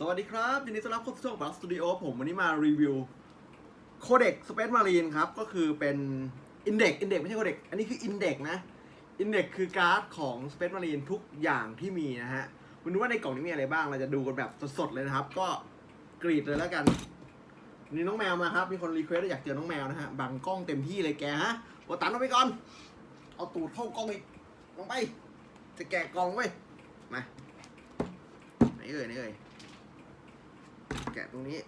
สวัสดีครับยินดีต้อนรับเข้าสู่ช่องบัสสตูดิโอผมวันนี้มารีวิวโคเด็กสเปซมารีนครับ ก็คือเป็นอินเด็กอินเด็กไม่ใช่โคเด็กอันนี้คืออินเด็กนะอินเด็กคือการ์ดของสเปซมารีนทุกอย่างที่มีนะฮะคุณดูว่าในกล่องนี้มีอะไรบ้างเราจะดูกันแบบสดๆเลยนะครับ ก็กรีดเลยแล้วกัน นี่น้องแมวมาครับ มีคนรีเควสต์อยากเจอน้องแมวนะฮะบังกล้องเต็มที่เลยแกฮะวตันเอาไปก่อน เอาตูดเข้ากล้องอีกลงไป จะแกะกล่องไว้มาไหนเอ่ยไหนเอ่ย แกะตรงนี้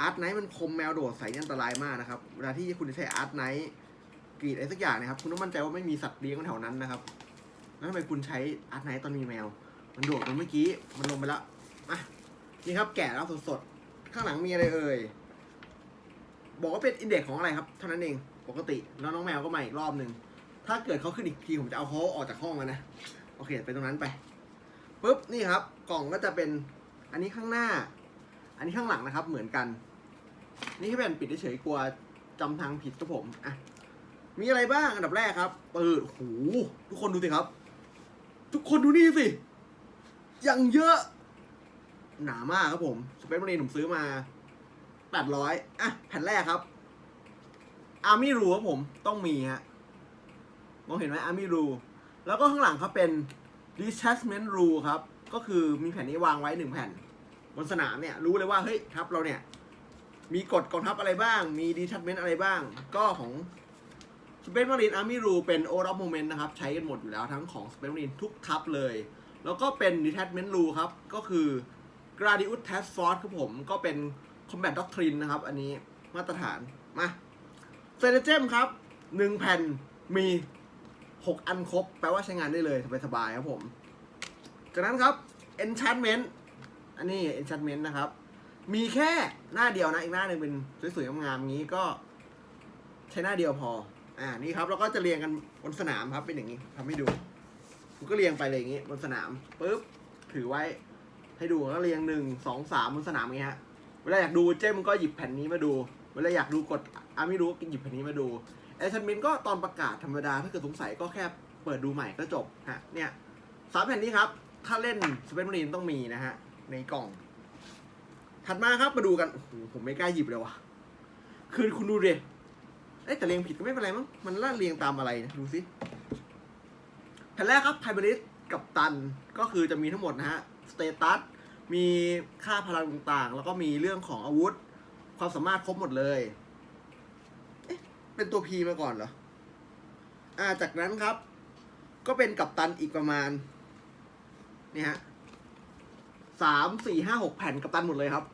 อาร์ตไนท์มันคมแมวโดดใส่นี่อันตรายมากนะครับ เวลาที่คุณใช้อาร์ตไนท์กรีดอะไรสักอย่างนะครับ คุณต้องมั่นใจว่าไม่มีสัตว์เลี้ยงแถวนั้นนะครับ แล้วทำไมคุณใช้อาร์ตไนท์ตอนมีแมว มันโดดมันเมื่อกี้ มันลงไปแล้วมานี่ครับแกะแล้วสดๆ ข้างหลังมีอะไรเอ่ย บอกว่าเป็นอินเด็กซ์ของอะไรครับ เท่านั้นเอง ปกติ แล้วน้องแมวก็มาอีกรอบหนึ่ง ถ้าเกิดเขาขึ้นอีกทีผมจะเอาเขาออกจากห้องแล้วนะ โอเค ไปตรงนั้นไป ปุ๊บนี่ครับ กล่องก็จะเป็นอันนี้ข้างหน้า อันนี้ข้างหลังนะครับ เหมือนกัน นี่แค่เป็นปิดเฉยๆกลัวจำทางผิดครับผมอะมีอะไรบ้างอันดับแรกครับ เปิดโอ้โหทุกคนดูสิครับ ทุกคนดูนี่สิอย่างเยอะ หนามากครับผมสเปซมารีนผมซื้อมาแปดร้อยอะแผ่นแรกครับอาร์มี่รูครับผมต้องมีฮะมองเห็นไหมอาร์มี่รูแล้วก็ข้างหลังครับเป็น detachment rule ครับ ก็คือมีแผ่นนี้วางไว้หนึ่งแผ่น บนสนามเนี่ย รู้เลยว่า เฮ้ย ทัพเราเนี่ย มีกฎกองทัพอะไรบ้าง มี detachment อะไรบ้าง ก็ของ Space Marine Army Rule เป็น o r of Moment นะครับ ใช้กันหมดอยู่แล้วทั้งของ Space Marine ทุกทัพเลย แล้วก็เป็น detachment rule ครับ ก็คือ Gradius Task Force ครับผม ก็เป็น Combat Doctrine นะครับ อันนี้มาตรฐาน มาเซนเจมครับหนึ่งแผ่นมี หกอันครบ แปลว่าใช้งานได้เลยสบายๆครับผม จากนั้นครับ enchantment อันนี้ enchantment นะครับ มีแค่หน้าเดียวนะ อีกหน้าหนึ่งเป็นสวยๆงามๆงี้ก็ ใช้หน้าเดียวพอ อ่า นี่ครับเราก็จะเรียงกันบนสนามครับ เป็นอย่างนี้ทำให้ดูผมก็เรียงไปเลยอย่างนี้บนสนามปุ๊บถือไว้ให้ดูก็เรียงหนึ่งสองสามบนสนามอย่างเงี้ยฮะเวลาอยากดูเจ้มก็หยิบแผ่นนี้มาดู เวลาอยากดูกดอาไม่รู้ก็หยิบแผ่นนี้มาดู แอชเมนก็ตอนประกาศธรรมดา ถ้าเกิดสงสัยก็แค่เปิดดูใหม่ก็จบฮะเนี่ยสามแผ่นนี้ครับ ถ้าเล่นสเปนมารีนต้องมีนะฮะ ในกล่อง ถัดมาครับมาดูกัน โอ้โห ผมไม่กล้าหยิบเลยวะคือคุณดูเดเอ้ยแต่เรียงผิดก็ไม่เป็นไรมั้ง มันล่าเรียงตามอะไรนะ ดูสิ แผ่นแรกครับไพบริสกับตันก็คือจะมีทั้งหมดนะฮะ สเตตัส มีค่าพลังต่างๆ แล้วก็มีเรื่องของอาวุธ ความสามารถครบหมดเลย เป็นตัว P มาก่อนเหรอ อ่า จากนั้นครับ ก็เป็นกัปตันอีกประมาณ นี่ฮะสามสี่ห้าหกแผ่นกัปตันหมดเลยครับ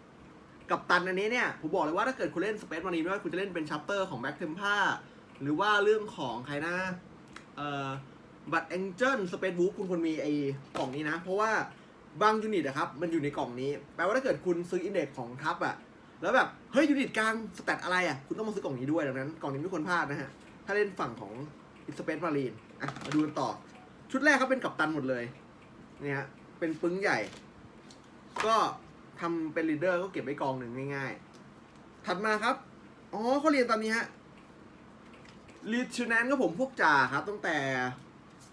กัปตันอันนี้เนี่ย ผมบอกเลยว่าถ้าเกิดคุณเล่นสเปซมารีไม่ว่าคุณจะเล่นเป็นชัปเตอร์ของแบ็คเทมพาหรือว่าเรื่องของใครนะเอ่อบัตเองเจิลสเปซบูคุณควรมีไอ้กล่องนี้นะ เพราะว่าบางยูนิตอะครับ มันอยู่ในกล่องนี้ แปลว่าถ้าเกิดคุณซื้ออินเด็กของทัพอะ แล้วแบบเฮ้ยยูนิตกลางสแตทอะไรอะคุณต้องมาซื้อกล่องนี้ด้วยดังนั้นกล่องนี้ไม่ควรพลาดนะฮะถ้าเล่นฝั่งของอิสเปนมารีนอะมาดูกันต่อ ชุดแรกเขาเป็นกัปตันหมดเลยเนี่ยฮะเป็นปึ้งใหญ่ ก็ทำเป็นลีดเดอร์ก็เก็บไว้กองหนึ่งง่ายๆ ถัดมาครับ อ๋อเขาเรียนตามนี้ฮะลีดชูแนนก็ผมพวกจ่าครับตั้งแต่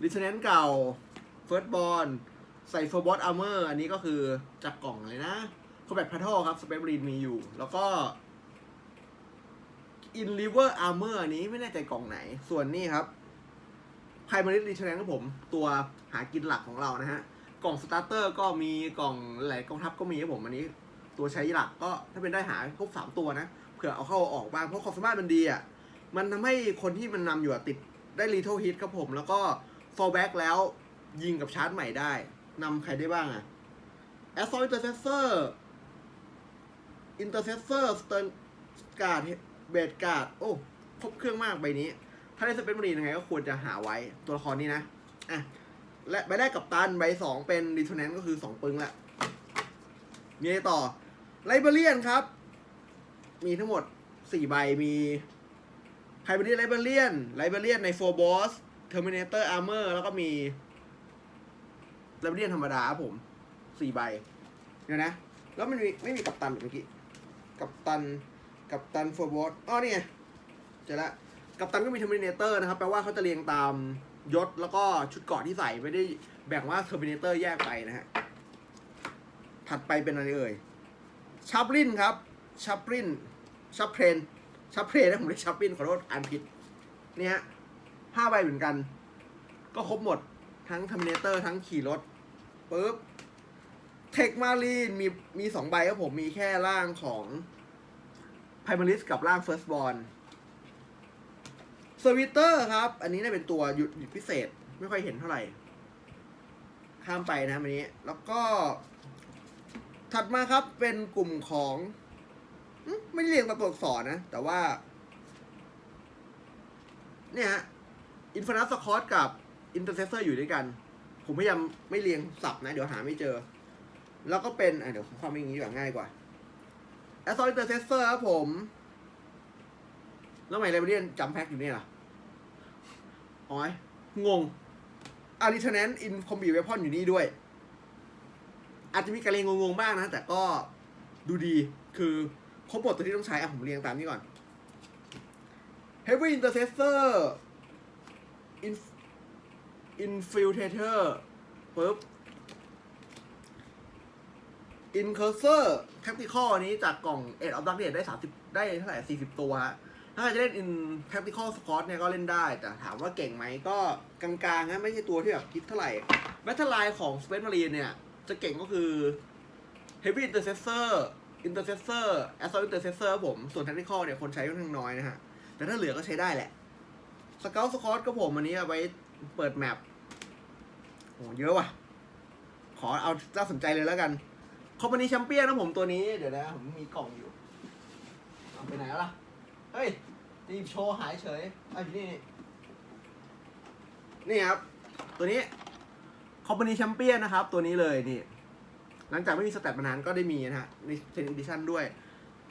ลีดชูแนนเก่าเฟิร์สบอลใส่โฟบอสอาร์เมอร์อันนี้ก็คือจากกล่องเลยนะ คอมแบทแพทเทิลครับสเปซบรีนมีอยู่ แล้วก็อินลิเวอร์อาร์เมอร์นี้ไม่แน่ใจกล่องไหน ส่วนนี้ครับไพมาริสรีเชนครับผม ตัวหากินหลักของเรานะฮะ กล่องสตาร์เตอร์ก็มีกล่องหลายกองทัพก็มีครับผมอันนี้ ตัวใช้หลักก็ถ้าเป็นได้หาครบสามตัวนะเผื่อเอาเข้าออกบ้างเพราะความสามารถมันดีอะมันทำให้คนที่มันนำอยู่ติดได้รี t ท e ฮิตครับผม แล้วก็ fall back แล้วยิงกับชาร์จใหม่ได้นำใครได้บ้างอะ Assault Intercessor อิ อินเตอร์เซสเซอร์สเตอร์การ์ดเบดการ์ดโอ้ครบเครื่องมากใบนี้ ถ้าได้สเปนมารียังไงก็ควรจะหาไว้ตัวละครนี้นะอะและใบแรกกับตันใบสองเป็นรีท o นนก็คือสองปึ้งละมีอะไรต่อไลเบเรียนครับ มีทั้งหมดสี่ใบมีไฮบริดไลเบเรียนไลเบเรียนในโฟบอสเทอร์มินเตอร์อาร์เมอร์แล้วก็มีไลเบเรียนธรรมดาผมสี่ใบเดี๋ยวนะ แล้วมันไม่มีกัปตันเมื่อกี้ กัปตันกัปตันโฟร์บอสอ๋อนี่ไงเจอละกัปตันก็มีเทอร์มินเตอร์นะครับแปลว่าเขาจะเรียงตามยศแล้วก็ชุดเกราะที่ใส่ไม่ได้แบ่งว่าเทอร์มินเตอร์แยกไปนะฮะถัดไปเป็นอะไรเอ่ยชับลินครับชับลินชับเพลนชับเพลนนะผมเรียกชับลินขอโทษอ่านผิดเนี่ยฮะห้าใบเหมือนกัน ก็ครบหมดทั้งเทอร์มินเตอร์ทั้งขี่รถปุ๊บ เทคมารีนมีมีสองใบครับผมมีแค่ร่างของไพมาริสกับร่างเฟิร์สบอลสวิตเตอร์ครับ อันนี้น่าเป็นตัวหยุดหยุดพิเศษ ไม่ค่อยเห็นเท่าไหร่ ข้ามไปนะครับอันนี้ แล้วก็ ถัดมาครับเป็นกลุ่มของไม่ได้เรียงตามตัวอักษรนะ แต่ว่า เนี่ยฮะอินฟ n นัสสคอตกับอินเตอร์เซเซอร์อยู่ด้วยกัน ผมพยายามไม่เรียงสับนะ เดี๋ยวหาไม่เจอ แล้วก็เป็นอะเดี๋ยวความอย่างนี้ดีกว่าง่ายกว่าแอสซอลอิเตอร์เซเซอร์ครับผม แล้วทำไมเรเบเรียนจำแพ็กอยู่เนี่ยล่ะอ๋อย งงอาริเทนแนนอินคอมบีเวพอนอยู่นี่ด้วย อาจจะมีการเรียงงงๆบ้างนะ แต่ก็ดูดีคือครบหมดตัวที่ต้องใช้อะผมเรียงตามนี้ก่อน Heavy Intercessor Inf Infiltrator ปึ๊บ Incursor Tactical อันนี้จากกล่อง Edge of Darkness ได้30ได้เท่าไหร่40ตัวฮะถ้าใครจะเล่น In Tactical Squad เนี่ยก็เล่นได้ แต่ถามว่าเก่งไหมก็กลางๆนะไม่ใช่ตัวที่แบบคิดเท่าไหร่ Battle Line ของ Space Marine เนี่ย จะเก่งก็คือ Heavy Intercessor Intercessor Assault Intercessor ครับผม ส่วน Tactical เนี่ยคนใช้ค่อนข้างน้อยนะฮะ แต่ถ้าเหลือก็ใช้ได้แหละ Scout Squad ก็ผมอันนี้เอาไว้เปิดแมปโอ้เยอะว่ะ ขอเอาเจ้าสนใจเลยแล้วกัน คอมพานีแชมเปี้ยนนะผมตัวนี้ เดี๋ยวนะ ผมมีกล่องอยู่ เอาไปไหนแล้วล่ะ เฮ้ยจะหยิบโชว์หายเฉยเอาอยู่นี่นี่นี่ครับ ตัวนี้คอมพานีแชมเปี้ยนนะครับ ตัวนี้เลยนี่ หลังจากไม่มีสแตทมานานก็ได้มีนะฮะในเทนดิชั่นด้วย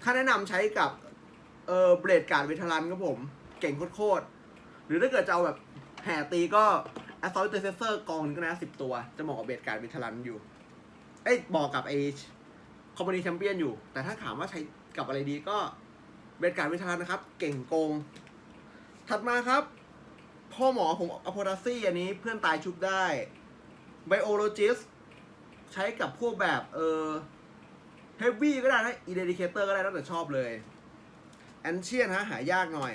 ถ้าแนะนำใช้กับเออเบลดการ์ดเวทรันครับผม เก่งโคตรๆหรือถ้าเกิดจะเอาแบบแห่ตีก็ Assault Intercessor กองนึงก็นะสิบตัว จะเหมาะกับเบลดการ์ดเวทรันอยู่ เอ้ยบอกกับไอคอมพานีแชมเปี้ยนอยู่ แต่ถ้าถามว่าใช้กับอะไรดีก็เบลดการ์ดวทรันนะครับ เก่งโกง ถัดมาครับ พ่อหมอผมอโพดาซี่อันนี้เพื่อนตายชุบได้ไบโอโลจิสใช้กับพวกแบบเออเฮฟวี่ก็ได้นะอีเดดิเคเตอร์ก็ได้แล้วแต่ชอบเลยแอนเชียนฮะหายากหน่อย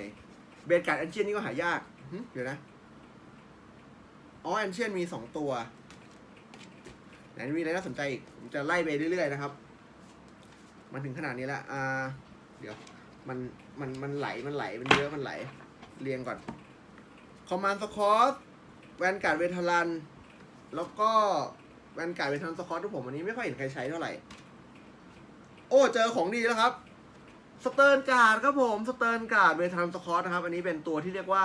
เบสการ์ดแอนเชียนนี่ก็หายากเดี๋ยวนะ อ๋อแอนเชียนมีสองตัว ไหนมีอะไรน่าสนใจอีกผมจะไล่ไปเรื่อยๆนะครับ มันถึงขนาดนี้แล้วอ่า เดี๋ยว มัน มัน มันไหล มันไหล มันเยอะ มันไหล เรียงก่อน คอมมานด์สคอร์แวนการ์ดเวทลัน แล้วก็แวนการ์ดเวทลันสคอร์ทุกผมอันนี้ไม่ค่อยเห็นใครใช้เท่าไหร่ โอ้ เจอของดีแล้วครับ สเติร์นการ์ดครับผม สเติร์นการ์ดเวทลันสคอร์นะครับ อันนี้เป็นตัวที่เรียกว่า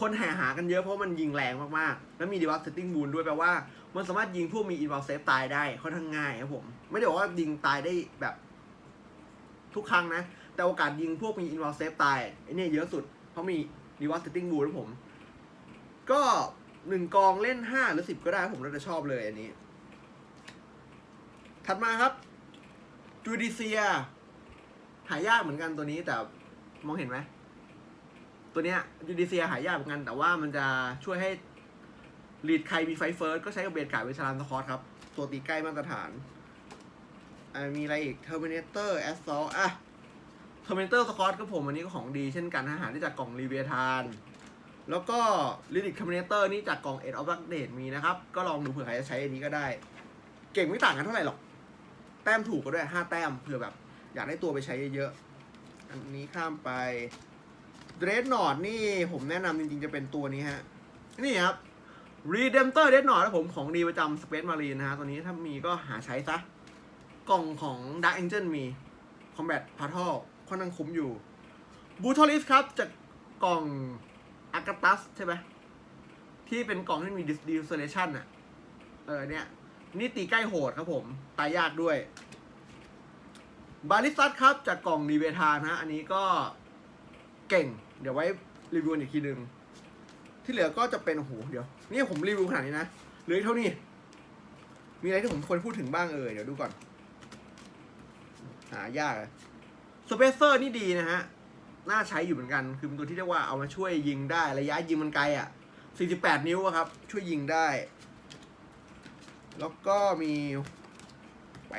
คนแห่หากันเยอะเพราะมันยิงแรงมากๆ แล้วมีดีวัตเซตติ้งบูนด้วยแปลว่า มันสามารถยิงพวกมีอินวอลเซฟตายได้ค่อนข้างง่ายครับผม ไม่ได้บอกว่ายิงตายได้แบบทุกครั้งนะ แต่โอกาสยิงพวกมีอินวอลเซฟตายไอ้นี่เยอะสุด เพราะมีดีวัตเซตติ้งบูนครับผม ก็หนึ่งกองเล่นห้าหรือสิบก็ได้ผมน่าจะชอบเลยอันนี้ ถัดมาครับจูดิเซีย หายากเหมือนกันตัวนี้แต่มองเห็นไหม ตัวเนี้ยจูดิเซียหายากเหมือนกัน แต่ว่ามันจะช่วยให้ ลีดใครมีไฟเฟิร์สก็ใช้กับเบสการเวชารานสคอตครับ ตัวตีใกล้มาตรฐานมีอะไรอีกเทอร์มินเตอร์แอสซอลอะเทอร์มินเตอร์สคอตก็ผมอันนี้ก็ของดีเช่นกันอาหารที่จากกล่องรีเวทาน แล้วก็ลิลิ c คอมมิเนเตอร์นี่จากกล่องเอ็ดออฟบักเดตมีนะครับ ก็ลองดูเผื่อใครจะใช้อันนี้ก็ได้ เก่งไม่ต่างกันเท่าไหร่หรอก แต้มถูกก็ด้วยห้าแต้มเผื่อแบบ อยากได้ตัวไปใช้เยอะๆ อันนี้ข้ามไปเดรสนอดนี่ผมแนะนำจริงๆจะเป็นตัวนี้ฮะ นี่ครับ Redemptor d r e a d n o u g h นะผมของดีประจำ Space Marine นะฮะตัวนี้ถ้ามีก็หาใช้ซะ กล่องของ Dark Angel มี Combat p a t r o l ค่อนข้างคุ้มอยู่ b u t o l i s ครับจากกล่อง a g a t u s ใช่ไหมที่เป็นกล่องที่มี Distillation อะเออเนี่ย นี่ตีใกล้โหดครับผม ตายยากด้วย บาริสัตครับจากกล่องรีเวทานะ อันนี้ก็เก่ง เดี๋ยวไว้รีวิวอีกทีหนึ่งที่เหลือก็จะเป็นโอ้โหเดี๋ยว นี่ผมรีวิวขนาดนี้นะเหลือเท่านี้ มีอะไรที่ผมควรพูดถึงบ้างเอ่ยเดี๋ยวดูก่อน หายากเลยสเปเซอร์นี่ดีนะฮะ น่าใช้อยู่เหมือนกัน คือเป็นตัวที่เรียกว่าเอามาช่วยยิงได้ระยะยิงมันไกลอะ่ะ 48 นิ้วอะครับ ช่วยยิงได้ แล้วก็มีไป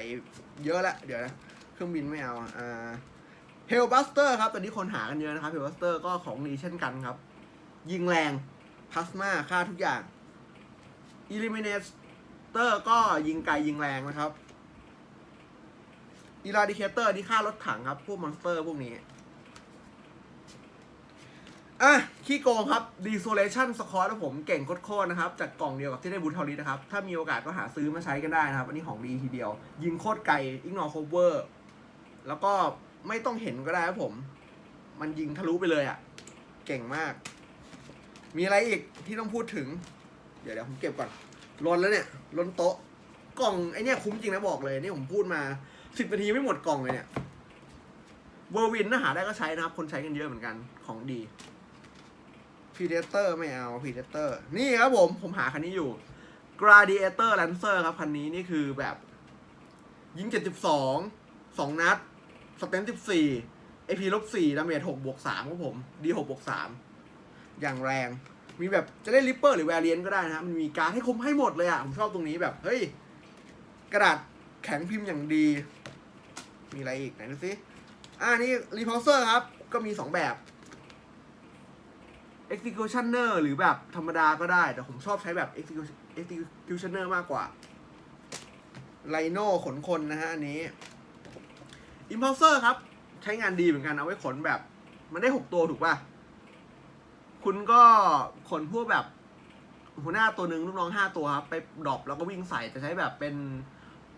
เยอะละเดี๋ยวนะเครื่องบินไม่เอาอ่าเฮลบัสเตอร์ครับ ตอนนี้คนหากันเยอะนะครับเฮลบัสเตอร์ก็ของดีเช่นกันครับ ยิงแรง พลาสมาฆ่าทุกอย่างอิลิมิเนเตอร์ก็ยิงไกลยิงแรงนะครับอิราดิเคเตอร์ที่ฆ่ารถถังครับ พวกมอนสเตอร์พวกนี้ อะ ขี้โกงครับ Desolation Squad นะผมเก่งโคตรนะครับ จากกล่องเดียวกับที่ได้บูทอริสนะครับ ถ้ามีโอกาสก็หาซื้อมาใช้กันได้นะครับ อันนี้ของดีทีเดียว ยิงโคตรไกล ignore cover แล้วก็ไม่ต้องเห็นก็ได้ครับผม มันยิงทะลุไปเลยอะ่ะ เก่งมาก มีอะไรอีกที่ต้องพูดถึง เดี๋ยวเดี๋ยวผมเก็บก่อนลนแล้วเนี่ยลนโต๊ะ กล่องไอเนี่ยคุ้มจริงนะบอกเลยนี่ผมพูดมาสิบนาทีไม่หมดกล่องเลยเนี่ยเวอร์วินนะหาได้ก็ใช้นะครับ คนใช้กันเยอะเหมือนกันของดีพีเดเตอร์ไม่เอาพีเดเตอร์นี่ครับผมผมหาคันนี้อยู่ Gladiator Lancer ครับ คันนี้นี่คือแบบ ยิง 72 2 นัด สเตน14 AP ลบ4ดาเมจ6บวก3ครับผม D 6 บวก3 อย่างแรง มีแบบจะได้ริปเปอร์หรือแวรเลียนก็ได้นะครับมันมีการให้คุมให้หมดเลยอะ ผมชอบตรงนี้แบบเฮ้ย กระดาษแข็งพิมพ์อย่างดี มีอะไรอีกไหนดูสิอ่านี่รีพอเซอร์ครับ ก็มี 2 แบบ executioner หรือแบบธรรมดาก็ได้ แต่ผมชอบใช้แบบ executioner มากกว่าไลโน่ขนคนนะฮะ อันนี้ impulsor ครับ ใช้งานดีเหมือนกันเอาไว้ขนแบบ มันได้หกตัวถูกป่ะ คุณก็ขนพวกแบบหัวหน้าตัวหนึ่งลูกน้องห้าตัวครับไปดรอปแล้วก็วิ่งใส่จะใช้แบบเป็น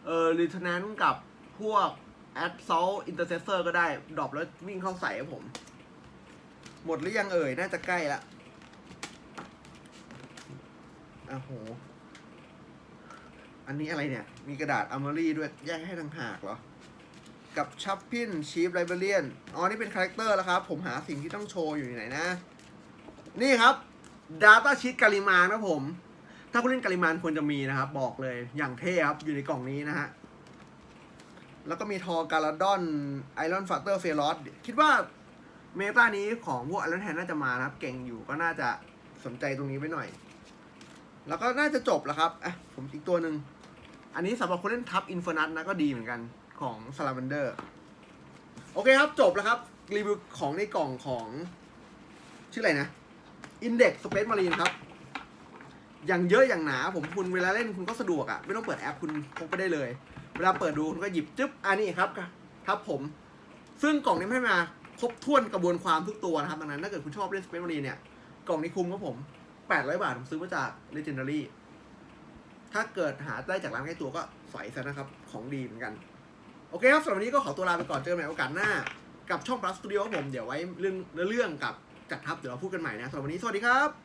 เออ lieutenant กับพวก assault intercessor ก็ได้ดรอปแล้ววิ่งเข้าใส่ครับผม หมดหรือยังเอ่ย น่าจะใกล้ละอ้โห อันนี้อะไรเนี่ย มีกระดาษอัมเมรี่ด้วยแยกให้ทางหากเหรอ กับชัปพินชีฟไลเบเรียนอ๋อ นี่เป็นคาแรคเตอร์แล้วครับ ผมหาสิ่งที่ต้องโชว์อยู่ไหนนะ นี่ครับ Data Sheet กาลิมานะผม ถ้าคุณเล่นกาลิมานควรจะมีนะครับ บอกเลยอย่างเท่ครับ อยู่ในกล่องนี้นะฮะ แล้วก็มีทอการาดอนไอรอนฟัตเตอร์เฟลอสคิดว่าเมตานี้ของพวกไอรอนแฮนน่าจะมานะครับ เก่งอยู่ก็น่าจะสนใจตรงนี้ไว้หน่อย แล้วก็น่าจะจบแล้วครับอะผมอีกตัวหนึ่ง อันนี้สำหรับคนเล่นทับอินฟ r นัทนะก็ดีเหมือนกันของซาลา m ม n เดอร์โอเคครับจบแล้วครับ รีวิวของในกล่องของ ชื่ออะไรนะ Index Space Marine ครับ อย่างเยอะอย่างหนา ผมคุณเวลาเล่นคุณก็สะดวกอะ่ะ ไม่ต้องเปิดแอปคุณพกไปได้เลย เวลาเปิดดูคุณก็หยิบจึ๊บอันนี้ครับครับผม ซึ่งกล่องนี้ไม่มาครบถ้วนกระบวนความทุกตัวนะครับดังนั้นถ้าเกิดคุณชอบเล่น Space Marine เนี่ย กล่องนี้คุ้มครับผม800 บาทผมซื้อมาจาก Legendary ถ้าเกิดหาได้จากร้านใกล้ตัวก็สอยซะนะครับ ของดีเหมือนกัน โอเคครับสำหรับวันนี้ก็ขอตัวลาไปก่อนเจอกันใหม่โอกาสหน้า กับช่อง Plus Studio ครับผม เดี๋ยวไว้เรื่องเรื่องกับ จัดทัพเดี๋ยวเราพูดกันใหม่นะสำหรับวันนี้สวัสดีครับ